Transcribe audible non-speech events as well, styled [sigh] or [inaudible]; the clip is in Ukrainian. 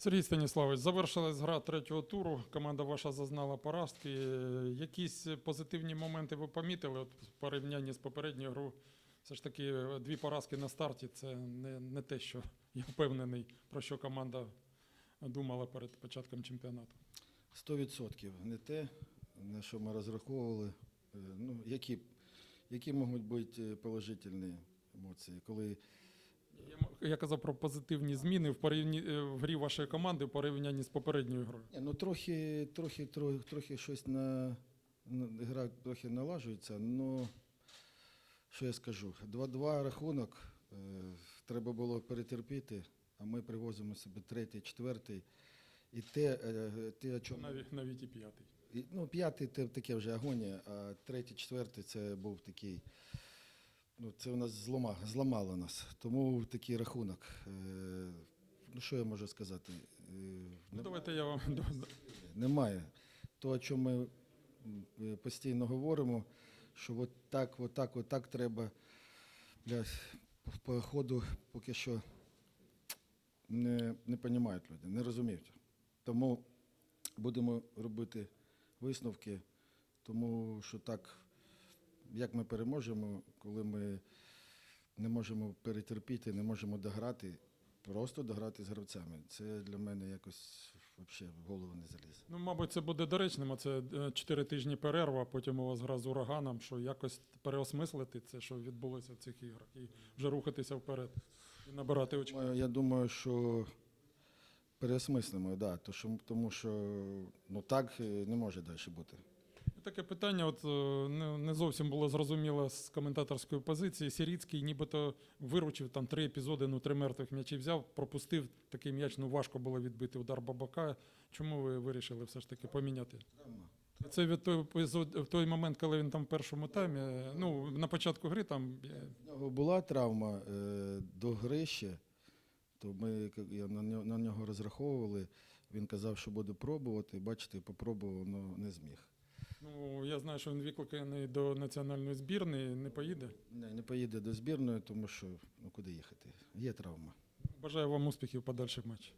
Сергій Станіславович, завершилась гра третього туру. Команда ваша зазнала поразки. Якісь позитивні моменти ви помітили от, в порівнянні з попередньою грою? Все ж таки, дві поразки на старті це не, не те, що [laughs] я впевнений, про що команда думала перед початком чемпіонату. 100% не те, на що ми розраховували. Е, Ну, які, які можуть бути е, положительні емоції, коли Я казав про позитивні зміни в, порівні, е, в грі вашої команди в порівнянні з попередньою грою. Ні, ну трохи, трохи, трохи, трохи щось на, на гра трохи налажується, але що я скажу? 2-2 рахунок. Е, треба було перетерпіти, а ми привозимо собі третій, четвертий. І те, е, те о чому Навіть, навіть і п'ятий. І, Ну, п'ятий це таке вже агонія, а третій, четвертий це був такий. Ну, це у нас злома, зламало нас. Тому такий рахунок. Е, ну, що я можу сказати? Е, Ну, давайте я вам Немає. То, о чому ми е, постійно говоримо, що от так, от так, от так треба. Бля, по ходу поки що не, не розуміють люди, не розуміють. Тому будемо робити висновки, тому що так, як ми переможемо, коли ми не можемо перетерпіти, не можемо дограти, просто дограти з гравцями. Це для мене якось взагалі в голову не залізе. Ну, мабуть, це буде доречним. а Це е, чотири тижні перерва, потім у вас гра з ураганом, що якось переосмислити це, що відбулося в цих іграх, і вже рухатися вперед і набирати очки. Я думаю, що переосмислимо, да, тому що ну, так е, не може далі бути. Таке питання, от е, не, зовсім було зрозуміло з коментаторської позиції. Сіріцький нібито виручив там три епізоди, ну три мертвих м'ячі взяв, пропустив такий м'яч, ну важко було відбити удар бабака. Чому ви вирішили все ж таки поміняти? Це від той в той момент, коли він там в першому таймі, ну на початку гри там В нього була травма е, до гри ще, то ми я на, нього, на нього розраховували. Він казав, що буде пробувати. Бачите, попробував, але не зміг. Ну, я знаю, що він викликаний до національної збірної, не поїде. Не, не поїде до збірної, тому що ну куди їхати? Є травма. Бажаю вам успіхів в подальших матчах.